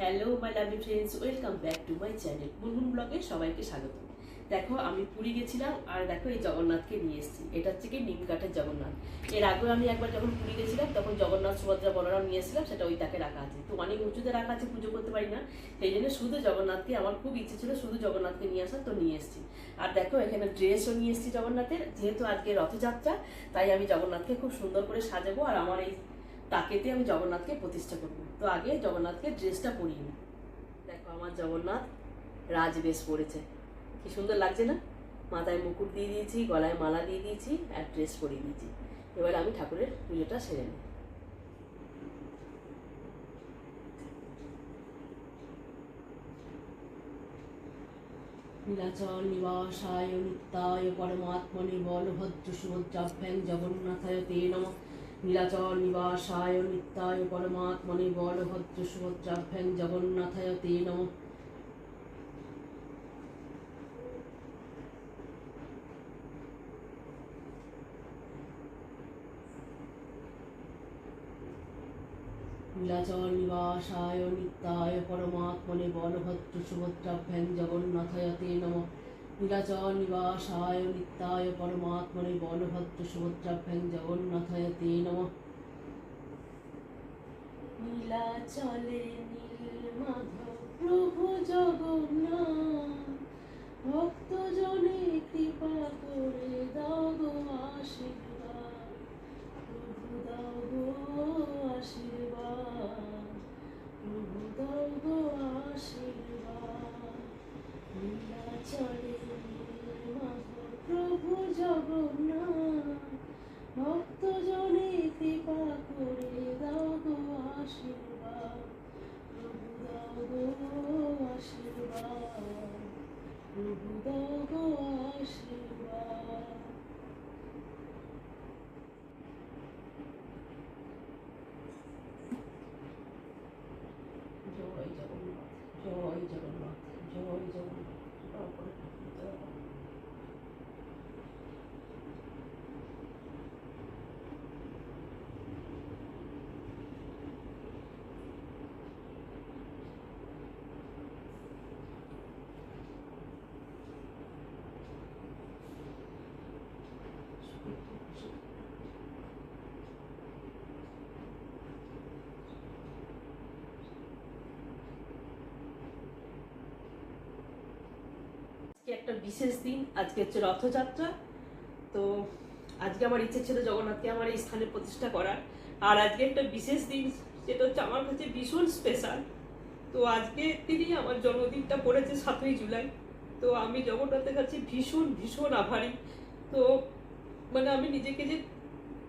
Hello my lovely friends welcome back to my channel Bunbun ব্লগে সবাইকে স্বাগত। দেখো, আমি পুরী গেছিলাম আর দেখো, এই জগন্নাথকে নিয়ে এসেছি। এটা হচ্ছে কি নিম কাঠের জগন্নাথ। এর আগেও আমি একবার যখন পুরী গেছিলাম, তখন জগন্নাথ সুভদ্রা বলরাম নিয়ে এসেছিলাম, সেটা ওই তাকে রাখা আছে। তো অনেক উঁচুতে রাখা আছে, পুজো করতে পারি না। সেই জন্য শুধু জগন্নাথকে, আমার খুব ইচ্ছে ছিল শুধু জগন্নাথকে নিয়ে আসার, তো নিয়ে এসেছি। আর দেখো, এখানে ড্রেসও নিয়ে এসেছি জগন্নাথের, যেহেতু আজকে রথযাত্রা, তাই আমি জগন্নাথকে খুব সুন্দর করে সাজাবো। আর আমার এই তাকেতে আমি জগন্নাথকে প্রতিষ্ঠা করব। তো আগে জগন্নাথকে ড্রেসটা পরিয়ে নিই দেখো আমার জগন্নাথ রাজবেশ পরেছে। কি সুন্দর লাগছে না? মাথায় মুকুট দিয়ে দিয়েছি, গলায় মালা দিয়ে দিয়েছি আর ড্রেস পরিয়ে দিয়েছি। এবার আমি ঠাকুরের পুজোটা সেরে নিই নীলাচল নিবাসায় নিত্যায় পরমাত্মনে বলভদ্র সুভদ্রাভ্যাং জগন্নাথায় তে নম। নীলাচল নিবাসায় নিত্যায় পরমাত্মনে বলভদ্র সুভদ্রাভ্যাং জগন্নাথায় তে নম। নীলাচল নিবাসায় নিত্যায় পরমাত্মনে বলভদ্র সুভদ্রাভ্যাং জগন্নাথায় তে নম। নীলাচল নিবাসায় নিত্যায় পরমাত্মনে বলভদ্র সুভদ্রাভ্যাং জগন্নাথায় তে নম। নীলাচলে নীল মাধব প্রভু জগন্নাথ, ভক্তজনে কৃপা করে দাও গো আশীর্বাদ, প্রভু দাও গো আশীর্বাদ, প্রভু দাও গো আশীর্বাদ। নীল মাধব প্রভু জগন্নাথ ভক্তজনে কৃপা করে দাও গো আশীর্বাদ প্রভু দাও গো আশীর্বাদ প্রভু দাও গো আশীর্বাদ জয় জগন্নাথ জয় জগন্নাথ জয় জগন্নাথ জয় করে জয় করে। একটা বিশেষ দিন, আজকে হচ্ছে রথযাত্রা। তো আজকে আমার ইচ্ছে ছিল জগন্নাথকে আমার এই স্থানে প্রতিষ্ঠা করার। আর আজকে একটা বিশেষ দিন, যেটা হচ্ছে আমার কাছে ভীষণ স্পেশাল তো আজকে তিনি আমার জন্মদিনটা পড়েছে সাতই জুলাই। তো আমি জগন্নাথের কাছে ভীষণ ভীষণ আভারী। তো মানে আমি নিজেকে যে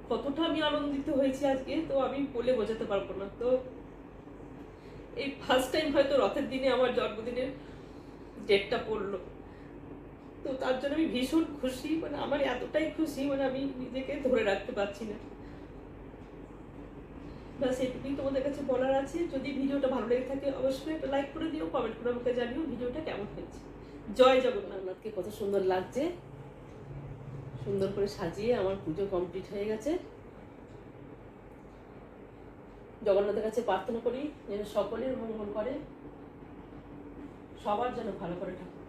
কতটা আমি আনন্দিত হয়েছি আজকে, তো আমি বলে বোঝাতে পারব না। তো এই ফার্স্ট টাইম হয়তো রথের দিনে আমার জন্মদিনের ডেটটা পড়ল। তো তার জন্য আমি ভীষণ খুশি মানে আমার এতটাই খুশি মানে আমি নিজেকে ধরে রাখতে পারছি না। ব্যাস, এটুকুই তোমাদের কাছে বলার আছে। যদি ভিডিওটা ভালো লেগে থাকে, অবশ্যই একটা লাইক করে দিও কমেন্ট করে আমাকে জানিও ভিডিওটা কেমন হয়েছে। জয় জগন্নাথকে কত সুন্দর লাগছে। সুন্দর করে সাজিয়ে আমার পুজো কমপ্লিট হয়ে গেছে। জগন্নাথের কাছে প্রার্থনা করি যেন সকলের মঙ্গল করে, সবার যেন ভালো করে ঠাকুর